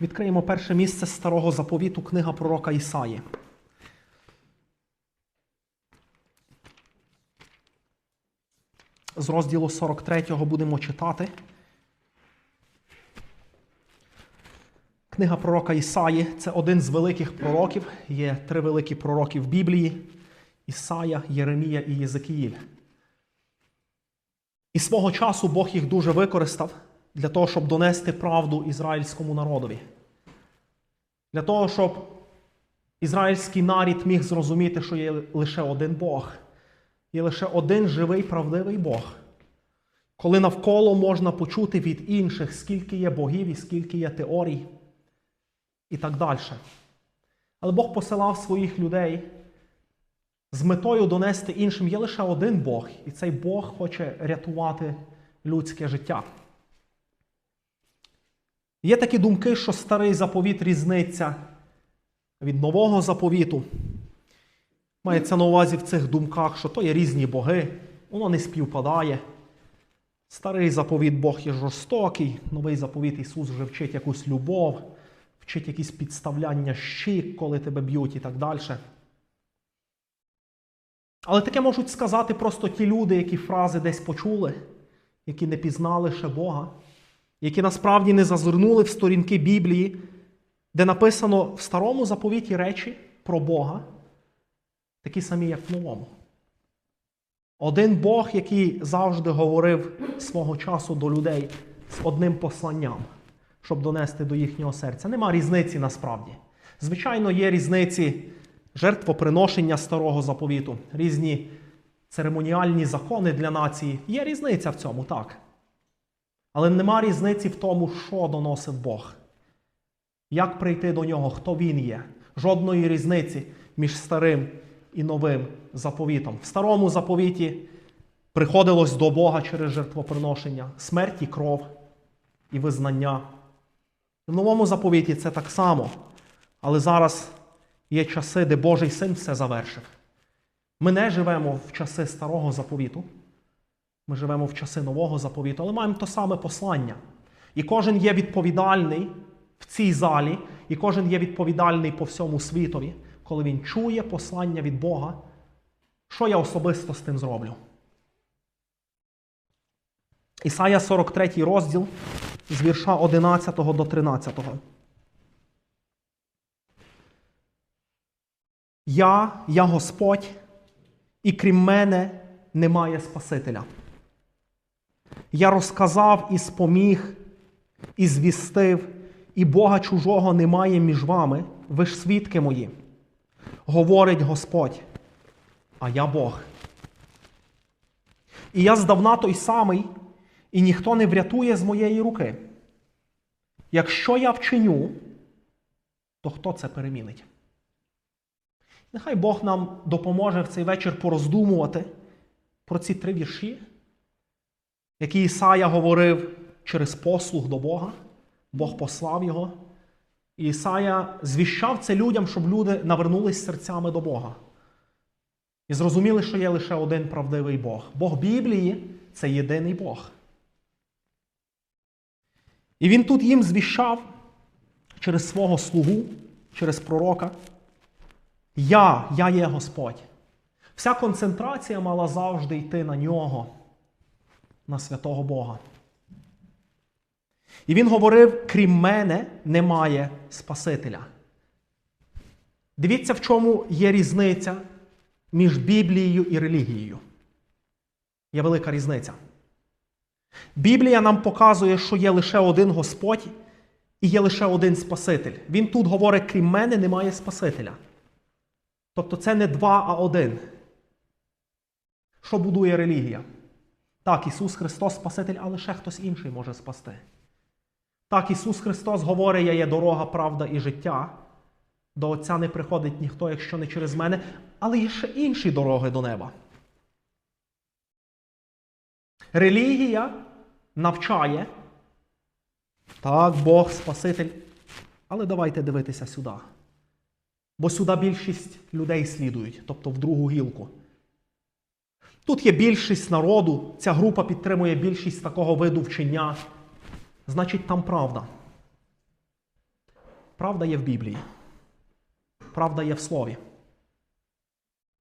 Відкриємо перше місце старого заповіту, книга пророка Ісаї. З розділу 43 будемо читати. Книга пророка Ісаї це один з великих пророків. Є три великі пророки в Біблії: Ісая, Єремія і Єзекіїль. І свого часу Бог їх дуже використав для того, щоб донести правду ізраїльському народові. Для того, щоб ізраїльський нарід міг зрозуміти, що є лише один Бог, є лише один живий, правдивий Бог. Коли навколо можна почути від інших, скільки є богів і скільки є теорій, і так далі. Але Бог посилав своїх людей з метою донести іншим є лише один Бог, і цей Бог хоче рятувати людське життя. Є такі думки, що старий заповіт різниця від нового заповіту. Мається на увазі в цих думках, що то є різні боги, воно не співпадає. Старий заповіт Бог є жорстокий, новий заповіт Ісус вже вчить якусь любов, вчить якісь підставляння щік, коли тебе б'ють і так далі. Але таке можуть сказати просто ті люди, які фрази десь почули, які не пізнали ще Бога, які насправді не зазирнули в сторінки Біблії, де написано в старому заповіті речі про Бога, такі самі, як в новому. Один Бог, який завжди говорив свого часу до людей з одним посланням, щоб донести до їхнього серця. Нема різниці насправді. Звичайно, є різниці жертвоприношення старого заповіту, різні церемоніальні закони для нації. Є різниця в цьому, так. Але нема різниці в тому, що доносив Бог. Як прийти до нього, хто він є. Жодної різниці між старим і новим заповітом. В старому заповіті приходилось до Бога через жертвоприношення, смерть і кров і визнання. В новому заповіті це так само. Але зараз є часи, де Божий син все завершив. Ми не живемо в часи старого заповіту, ми живемо в часи нового заповіту, але маємо то саме послання. І кожен є відповідальний в цій залі, і кожен є відповідальний по всьому світові, коли він чує послання від Бога, що я особисто з тим зроблю. Ісая 43 розділ з вірша 11 до 13. Я, я Господь, і крім мене немає Спасителя. Я розказав і споміг, і звістив, і Бога чужого немає між вами, ви ж свідки мої. Говорить Господь, а я Бог. І я здавна той самий, і ніхто не врятує з моєї руки. Якщо я вчиню, то хто це перемінить? Нехай Бог нам допоможе в цей вечір пороздумувати про ці три вірші, які Ісая говорив через послуг до Бога. Бог послав його. І Ісая звіщав це людям, щоб люди навернулись серцями до Бога. І зрозуміли, що є лише один правдивий Бог. Бог Біблії це єдиний Бог. І він тут їм звіщав через свого слугу, через пророка. Я, я є Господь. Вся концентрація мала завжди йти на нього, на святого Бога. І він говорив: крім мене немає Спасителя. Дивіться, в чому є різниця між Біблією і релігією. Є велика різниця. Біблія нам показує, що є лише один Господь і є лише один Спаситель. Він тут говорить, крім мене немає Спасителя. Тобто це не два, а один. Що будує релігія? Так, Ісус Христос Спаситель, але ще хтось інший може спасти. Так, Ісус Христос говорить, я є дорога, правда і життя. До Отця не приходить ніхто, якщо не через мене, але є ще інші дороги до неба. Релігія навчає. Так, Бог Спаситель. Але давайте дивитися сюди. Бо сюди більшість людей слідують, тобто в другу гілку. Тут є більшість народу, ця група підтримує більшість такого виду вчення. Значить, там правда. Правда є в Біблії. Правда є в Слові.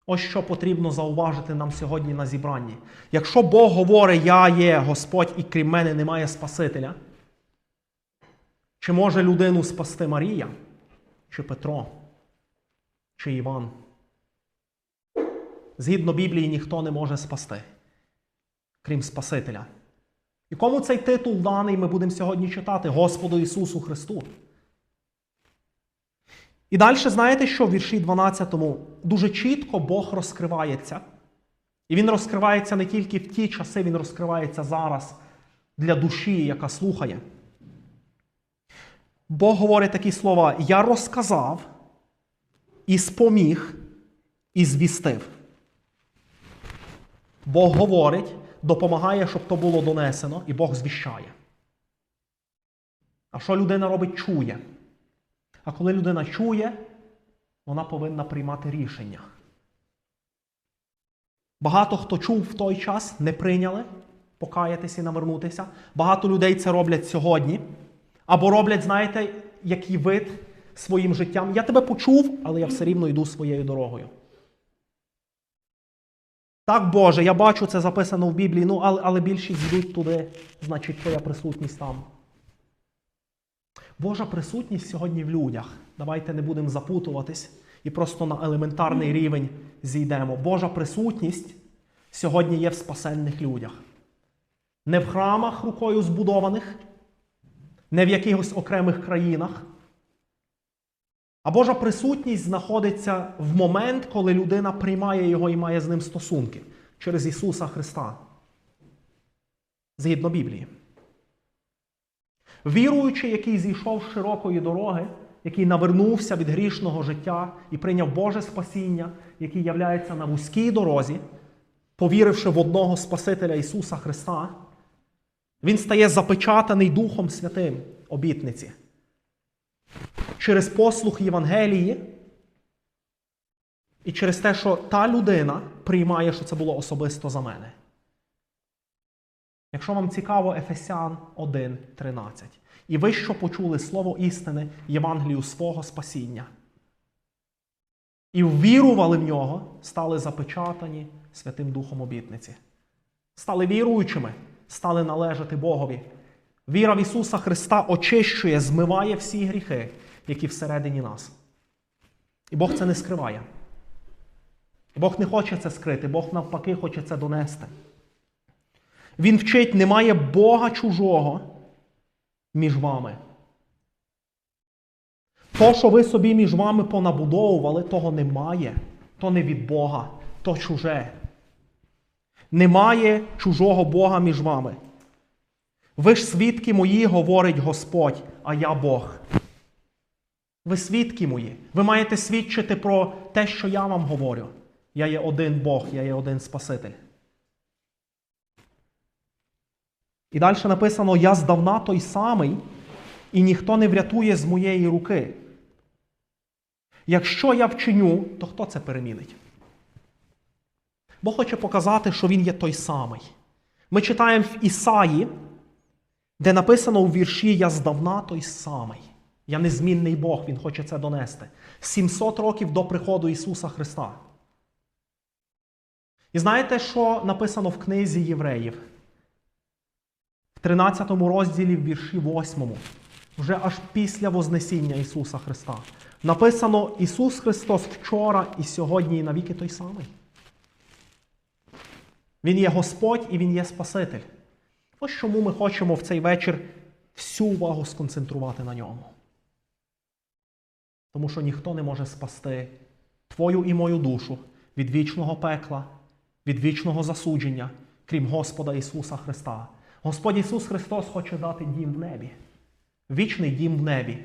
Ось що потрібно зауважити нам сьогодні на зібранні. Якщо Бог говорить, я є Господь і крім мене немає Спасителя, чи може людину спасти Марія, чи Петро, чи Іван? Згідно Біблії, ніхто не може спасти, крім Спасителя. І кому цей титул даний, ми будемо сьогодні читати Господу Ісусу Христу. І далі, знаєте, що в вірші 12 дуже чітко Бог розкривається. І Він розкривається не тільки в ті часи, Він розкривається зараз для душі, яка слухає. Бог говорить такі слова: Я розказав і споміг, і звістив. Бог говорить, допомагає, щоб то було донесено, і Бог звіщає. А що людина робить, чує. А коли людина чує, вона повинна приймати рішення. Багато хто чув в той час, не прийняли покаятися і навернутися. Багато людей це роблять сьогодні. Або роблять, знаєте, який вид своїм життям. Я тебе почув, але я все рівно йду своєю дорогою. Так, Боже, я бачу це записано в Біблії, ну, але, але більшість йдуть туди, значить, твоя присутність там. Божа присутність сьогодні в людях. Давайте не будемо запутуватись і просто на елементарний рівень зійдемо. Божа присутність сьогодні є в спасенних людях. Не в храмах рукою збудованих, не в якихось окремих країнах. А Божа присутність знаходиться в момент, коли людина приймає його і має з ним стосунки через Ісуса Христа. Згідно Біблії. Віруючий, який зійшов з широкої дороги, який навернувся від грішного життя і прийняв Боже спасіння, який являється на вузькій дорозі, повіривши в одного Спасителя Ісуса Христа, він стає запечатаний Духом Святим обітниці. Через послух Євангелії і через те, що та людина приймає, що це було особисто за мене. Якщо вам цікаво, Ефесян 1.13. І ви що почули слово істини Євангелію свого спасіння. І ввірували в нього, стали запечатані Святим Духом обітниці. Стали віруючими, стали належати Богові. Віра в Ісуса Христа очищує, змиває всі гріхи, які всередині нас. І Бог це не скриває. І Бог не хоче це скрити, Бог навпаки хоче це донести. Він вчить, немає Бога чужого між вами. То, що ви собі між вами понабудовували, того немає. То не від Бога, то чуже. Немає чужого Бога між вами. Ви ж свідки мої, говорить Господь, а я Бог. Ви свідки мої. Ви маєте свідчити про те, що я вам говорю. Я є один Бог, я є один Спаситель. І далі написано: Я здавна той самий, і ніхто не врятує з моєї руки. Якщо я вчиню, то хто це перемінить? Бог хоче показати, що Він є той самий. Ми читаємо в Ісаї, де написано у вірші Я здавна той самий. Я незмінний Бог, Він хоче це донести. 700 років до приходу Ісуса Христа. І знаєте, що написано в книзі євреїв? В 13 розділі в вірші 8, вже аж після Вознесіння Ісуса Христа. Написано Ісус Христос вчора і сьогодні, і навіки той самий. Він є Господь і Він є Спаситель. Ось чому ми хочемо в цей вечір всю увагу сконцентрувати на ньому. Тому що ніхто не може спасти твою і мою душу від вічного пекла, від вічного засудження, крім Господа Ісуса Христа. Господь Ісус Христос хоче дати дім в небі, вічний дім в небі,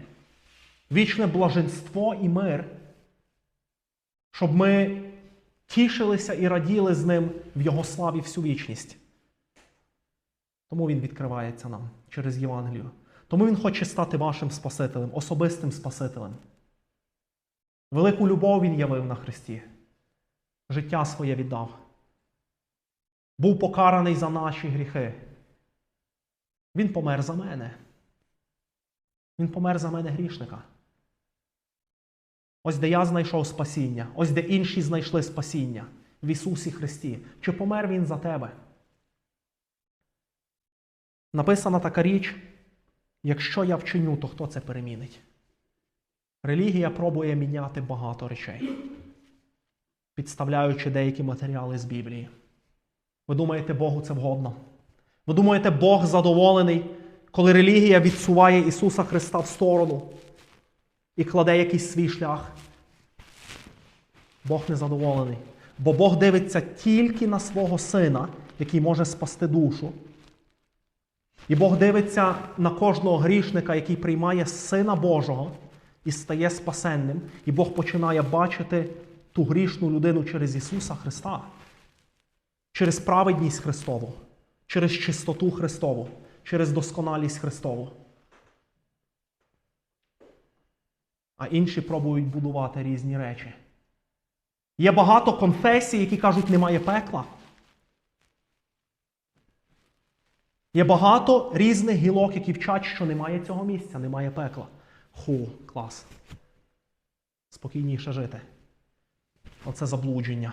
вічне блаженство і мир, щоб ми тішилися і раділи з Ним в Його славі всю вічність. Тому Він відкривається нам через Євангелію. Тому Він хоче стати вашим Спасителем, особистим Спасителем. Велику любов Він явив на Христі, життя своє віддав. Був покараний за наші гріхи. Він помер за мене. Він помер за мене грішника. Ось де я знайшов спасіння, ось де інші знайшли спасіння в Ісусі Христі. Чи помер Він за тебе? Написана така річ: якщо я вчиню, то хто це перемінить? Релігія пробує міняти багато речей, підставляючи деякі матеріали з Біблії. Ви думаєте, Богу це вгодно? Ви думаєте, Бог задоволений, коли релігія відсуває Ісуса Христа в сторону і кладе якийсь свій шлях? Бог не задоволений. Бо Бог дивиться тільки на свого сина, який може спасти душу. І Бог дивиться на кожного грішника, який приймає Сина Божого і стає спасенним. І Бог починає бачити ту грішну людину через Ісуса Христа, через праведність Христову, через чистоту Христову, через досконалість Христову. А інші пробують будувати різні речі. Є багато конфесій, які кажуть, немає пекла. Є багато різних гілок, які вчать, що немає цього місця, немає пекла. Ху, клас. Спокійніше жити. Оце заблудження.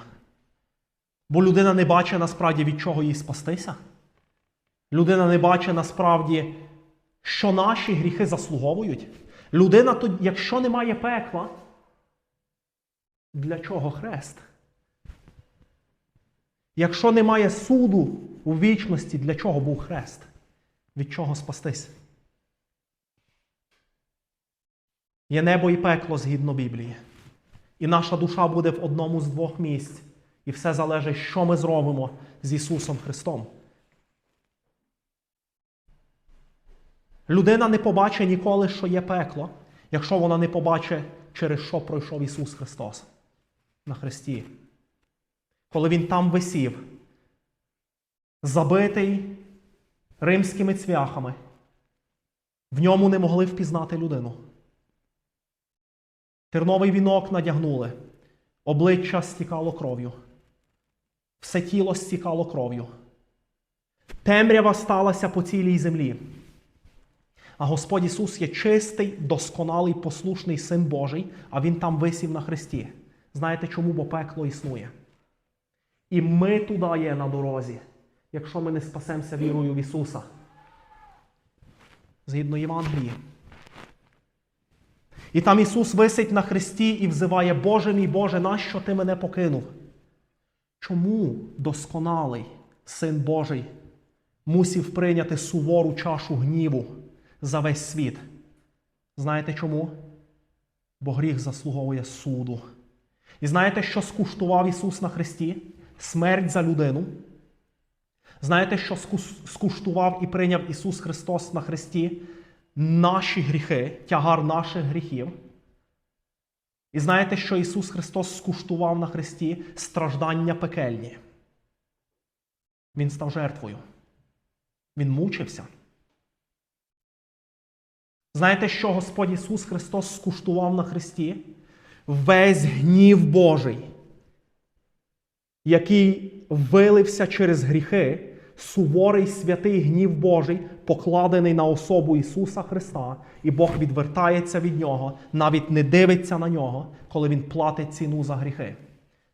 Бо людина не бачить насправді, від чого їй спастися. Людина не бачить насправді, що наші гріхи заслуговують. Людина, якщо немає пекла, для чого хрест? Якщо немає суду у вічності, для чого був хрест? Від чого спастись? Є небо і пекло згідно Біблії. І наша душа буде в одному з двох місць. І все залежить, що ми зробимо з Ісусом Христом. Людина не побачить ніколи, що є пекло, якщо вона не побачить, через що пройшов Ісус Христос на Христі. Коли Він там висів, забитий римськими цвяхами, в ньому не могли впізнати людину. Терновий вінок надягнули, обличчя стікало кров'ю, все тіло стікало кров'ю. Темрява сталася по цілій землі. А Господь Ісус є чистий, досконалий, послушний Син Божий, а Він там висів на Христі. Знаєте чому? Бо пекло існує. І ми туди є на дорозі, якщо ми не спасемося вірою в Ісуса. Згідно Євангелії. І там Ісус висить на хресті і взиває, Боже мій Боже, нащо ти мене покинув? Чому досконалий Син Божий мусів прийняти сувору чашу гніву за весь світ? Знаєте чому? Бо гріх заслуговує суду. І знаєте, що скуштував Ісус на хресті? Смерть за людину. Знаєте, що скуштував і прийняв Ісус Христос на хресті? Наші гріхи, тягар наших гріхів. І знаєте, що Ісус Христос скуштував на хресті страждання пекельні. Він став жертвою. Він мучився. Знаєте, що Господь Ісус Христос скуштував на хресті? Весь гнів Божий, який вилився через гріхи, суворий святий гнів Божий, покладений на особу Ісуса Христа, і Бог відвертається від Нього, навіть не дивиться на нього, коли Він платить ціну за гріхи.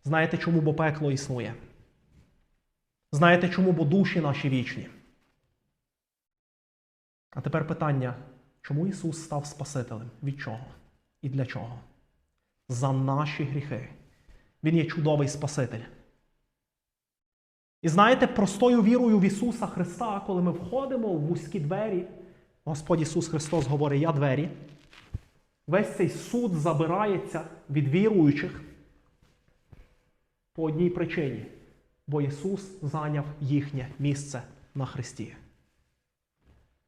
Знаєте, чому бо пекло існує? Знаєте, чому бо душі наші вічні? А тепер питання, чому Ісус став Спасителем? Від чого? І для чого? За наші гріхи. Він є чудовий Спаситель. І знаєте, простою вірою в Ісуса Христа, коли ми входимо в вузькі двері, Господь Ісус Христос говорить, я двері. Весь цей суд забирається від віруючих по одній причині, бо Ісус зайняв їхнє місце на Христі.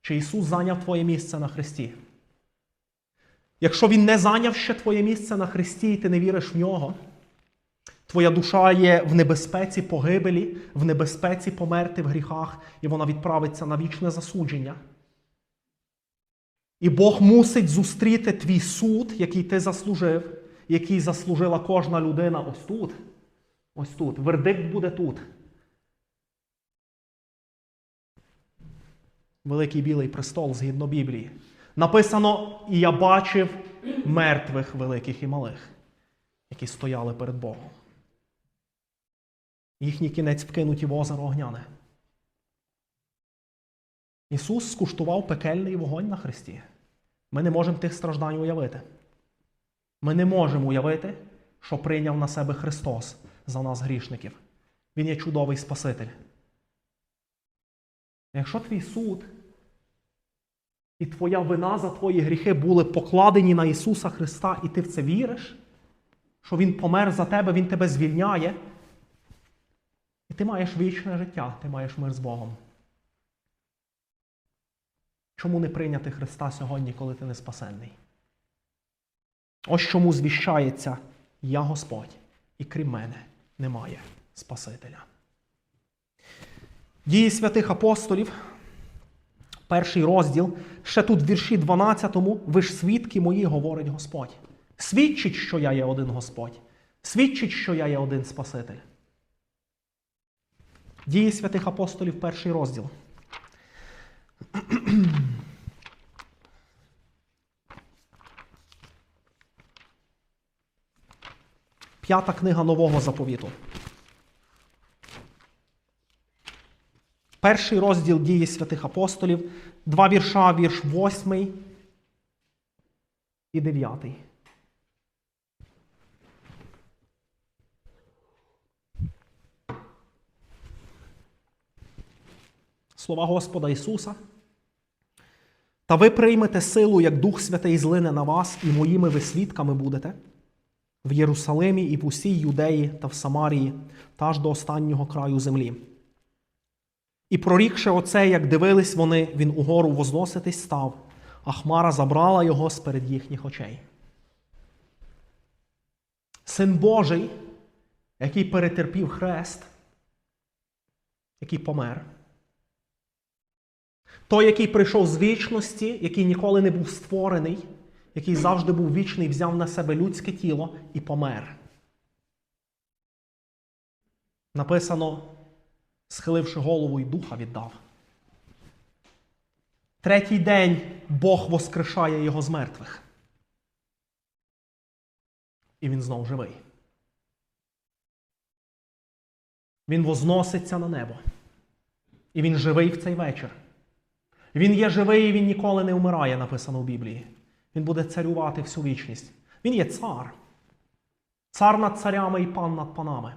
Чи Ісус зайняв твоє місце на Христі? Якщо Він не зайняв ще твоє місце на Христі, і ти не віриш в нього, твоя душа є в небезпеці погибелі, в небезпеці померти в гріхах, і вона відправиться на вічне засудження. І Бог мусить зустріти твій суд, який ти заслужив, який заслужила кожна людина ось тут. Ось тут. Вердикт буде тут. Великий білий престол згідно Біблії. Написано, і я бачив мертвих великих і малих. які стояли перед Богом. Їхній кінець вкинуті в озеро огняне. Ісус скуштував пекельний вогонь на Христі. Ми не можемо тих страждань уявити. Ми не можемо уявити, що прийняв на себе Христос за нас грішників. Він є чудовий Спаситель. Якщо твій суд і твоя вина за твої гріхи були покладені на Ісуса Христа, і ти в це віриш, що Він помер за тебе, Він тебе звільняє, і ти маєш вічне життя, ти маєш мир з Богом. Чому не прийняти Христа сьогодні, коли ти не спасенний? Ось чому звіщається Я Господь, і крім мене немає Спасителя. Дії святих апостолів, перший розділ, ще тут в вірші 12, ви ж свідки мої, говорить Господь. Свідчить, що я є один Господь. Свідчить, що я є один Спаситель. Дії святих апостолів, перший розділ. П'ята книга нового заповіту. Перший розділ дії святих апостолів, два вірша, вірш восьмий і дев'ятий. Слова Господа Ісуса. Та ви приймете силу, як Дух Святий злине на вас, і моїми ви свідками будете в Єрусалимі і в усій Юдеї та в Самарії, та аж до останнього краю землі. І прорікши оце, як дивились вони, він угору возноситись став, а хмара забрала його з перед їхніх очей. Син Божий, який перетерпів хрест, який помер. Той, який прийшов з вічності, який ніколи не був створений, який завжди був вічний, взяв на себе людське тіло і помер. Написано, схиливши голову і духа віддав. Третій день Бог воскрешає його з мертвих. І він знов живий. Він возноситься на небо. І він живий в цей вечір. Він є живий і він ніколи не вмирає, написано в Біблії. Він буде царювати всю вічність. Він є цар. Цар над царями і пан над панами.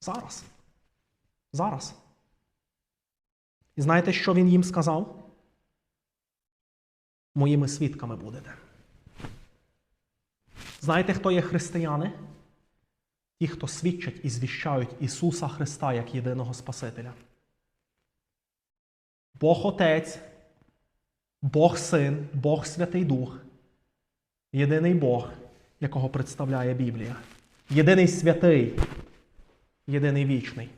Зараз. Зараз. І знаєте, що він їм сказав? Моїми свідками будете. Знаєте, хто є християни? Ті, хто свідчать і звіщають Ісуса Христа як єдиного Спасителя. Бог Отець, Бог Син, Бог Святий Дух, єдиний Бог, якого представляє Біблія. Єдиний святий, єдиний вічний.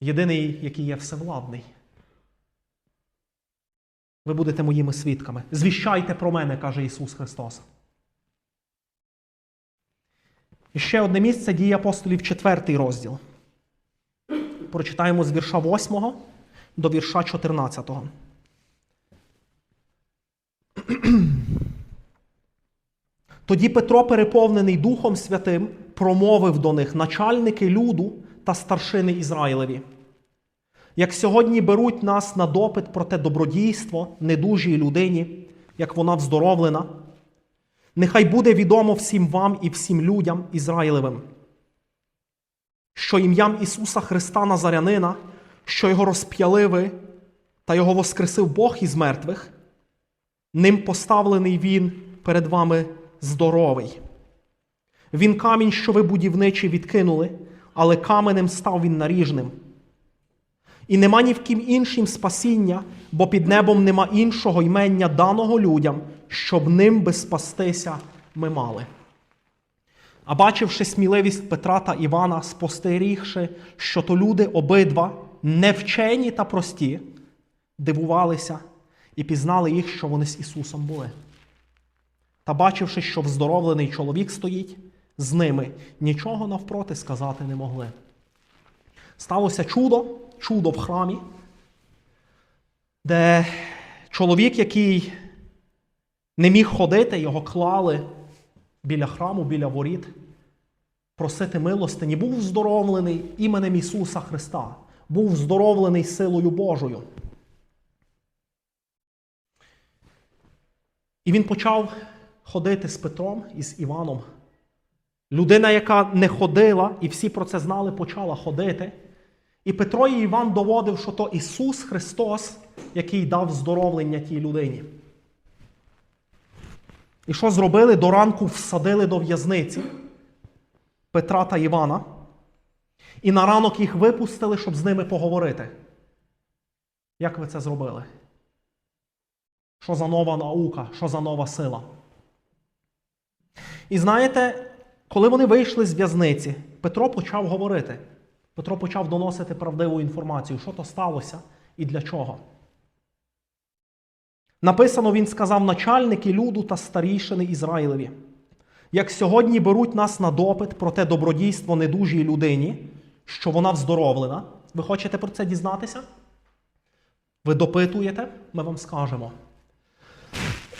Єдиний, який є всевладний. Ви будете моїми свідками. Звіщайте про мене, каже Ісус Христос. І ще одне місце дії апостолів, четвертий розділ. Прочитаємо з вірша 8 до вірша 14. Тоді Петро, переповнений Духом Святим, промовив до них начальники люду та старшини Ізраїлеві. Як сьогодні беруть нас на допит про те добродійство недужій людині, як вона вздоровлена, нехай буде відомо всім вам і всім людям Ізраїлевим, що ім'ям Ісуса Христа Назарянина, що його розп'яли ви та його воскресив Бог із мертвих, ним поставлений Він перед вами здоровий. Він камінь, що ви будівничі відкинули, але каменем став він наріжним. І нема ні в ким іншим спасіння, бо під небом нема іншого ймення даного людям, щоб ним би спастися ми мали. А бачивши сміливість Петра та Івана, спостерігши, що то люди обидва, невчені та прості, дивувалися і пізнали їх, що вони з Ісусом були. Та бачивши, що вздоровлений чоловік стоїть, з ними нічого навпроти сказати не могли. Сталося чудо, чудо в храмі, де чоловік, який не міг ходити, його клали біля храму, біля воріт, просити милостині, був здоровлений іменем Ісуса Христа, був здоровлений силою Божою. І він почав ходити з Петром і з Іваном. Людина, яка не ходила, і всі про це знали, почала ходити. І Петро і Іван доводив, що то Ісус Христос, який дав здоровлення тій людині. І що зробили? До ранку всадили до в'язниці Петра та Івана. І на ранок їх випустили, щоб з ними поговорити. Як ви це зробили? Що за нова наука, що за нова сила? І знаєте, коли вони вийшли з в'язниці, Петро почав говорити. Петро почав доносити правдиву інформацію, що то сталося і для чого. Написано, він сказав начальники люду та старішини Ізраїлеві. Як сьогодні беруть нас на допит про те добродійство недужій людині, що вона вздоровлена, ви хочете про це дізнатися? Ви допитуєте, ми вам скажемо.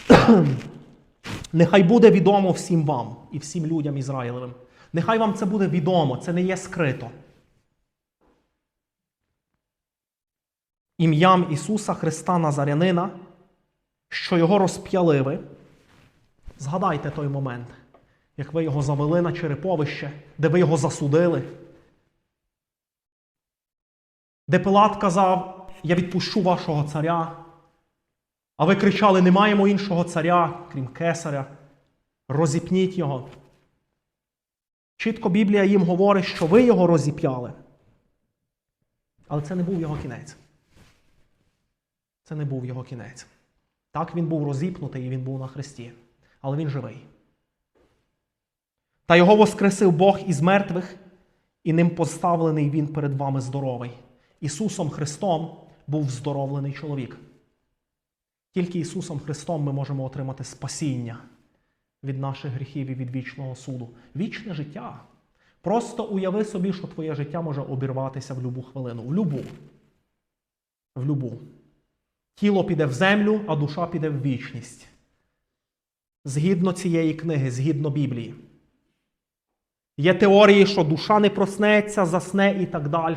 Нехай буде відомо всім вам і всім людям Ізраїлевим. Нехай вам це буде відомо, це не є скрито. Ім'ям Ісуса Христа Назарянина, що його розп'яли ви. Згадайте той момент, як ви його завели на череповище, де ви його засудили. Де Пилат казав: Я відпущу вашого царя. А ви кричали: не маємо іншого царя, крім кесаря. Розіпніть його. Чітко Біблія їм говорить, що ви його розіп'яли. Але це не був його кінець. Це не був його кінець. Так він був розіпнутий і він був на хресті. Але він живий. Та його воскресив Бог із мертвих, і ним поставлений він перед вами здоровий. Ісусом Христом був здоровлений чоловік. Тільки Ісусом Христом ми можемо отримати спасіння від наших гріхів і від вічного суду. Вічне життя. Просто уяви собі, що твоє життя може обірватися в любу хвилину. В любу. В любу. Тіло піде в землю, а душа піде в вічність. Згідно цієї книги, згідно Біблії. Є теорії, що душа не проснеться, засне і так далі.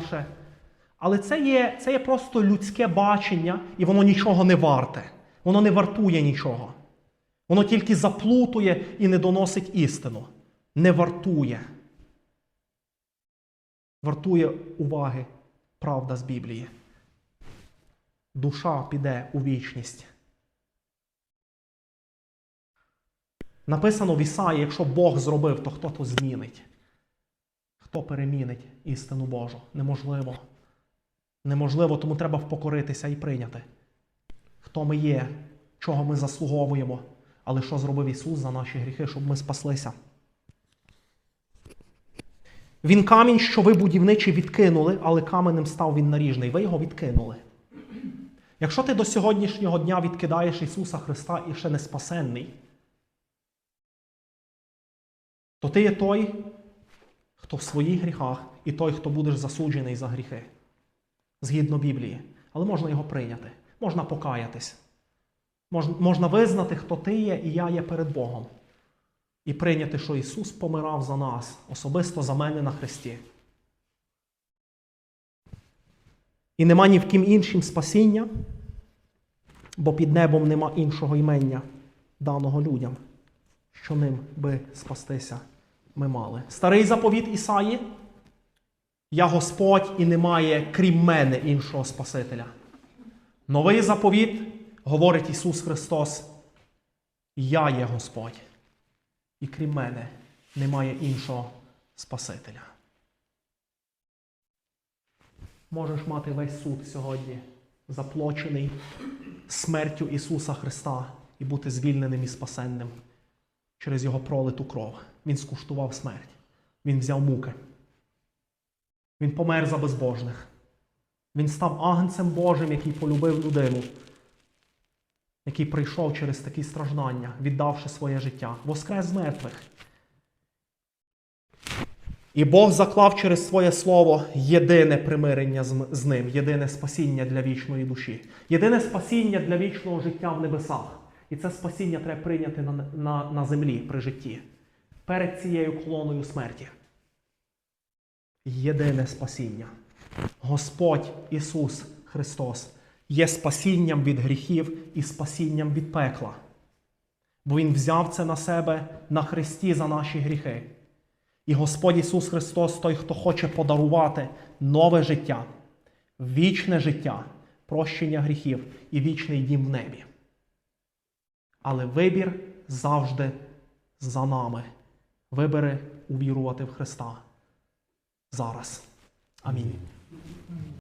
Але це є, це є просто людське бачення, і воно нічого не варте. Воно не вартує нічого. Воно тільки заплутує і не доносить істину. Не вартує. Вартує уваги правда з Біблії. Душа піде у вічність. Написано в Ісаї, якщо Бог зробив, то хто то змінить? Хто перемінить істину Божу? Неможливо. Неможливо, тому треба впокоритися і прийняти. Хто ми є, чого ми заслуговуємо, але що зробив Ісус за наші гріхи, щоб ми спаслися. Він камінь, що ви будівничі відкинули, але каменем став він наріжний. Ви його відкинули. Якщо ти до сьогоднішнього дня відкидаєш Ісуса Христа і ще не спасенний, то ти є той, хто в своїх гріхах, і той, хто будеш засуджений за гріхи. Згідно Біблії. Але можна його прийняти, можна покаятись. Можна, визнати, хто ти є, і я є перед Богом. І прийняти, що Ісус помирав за нас, особисто за мене на Христі. І нема ні в ким іншим спасіння, бо під небом нема іншого імення, даного людям, що ним би спастися ми мали. Старий заповіт Ісаї. Я Господь і немає, крім мене, іншого Спасителя. Новий заповіт говорить Ісус Христос. Я є Господь. І крім мене немає іншого Спасителя. Можеш мати весь суд сьогодні, заплочений смертю Ісуса Христа і бути звільненим і спасенним через Його пролиту кров. Він скуштував смерть. Він взяв муки. Він помер за безбожних. Він став агнцем Божим, який полюбив людину, який прийшов через такі страждання, віддавши своє життя, воскрес з мертвих. І Бог заклав через своє слово єдине примирення з, ним, єдине спасіння для вічної душі, єдине спасіння для вічного життя в небесах. І це спасіння треба прийняти на, на, на землі при житті. перед цією колоною смерті. Єдине спасіння. Господь Ісус Христос є спасінням від гріхів і спасінням від пекла. Бо Він взяв це на себе на Христі за наші гріхи. І Господь Ісус Христос той, хто хоче подарувати нове життя, вічне життя, прощення гріхів і вічний дім в небі. Але вибір завжди за нами. Вибери увірувати в Христа зараз. Амінь.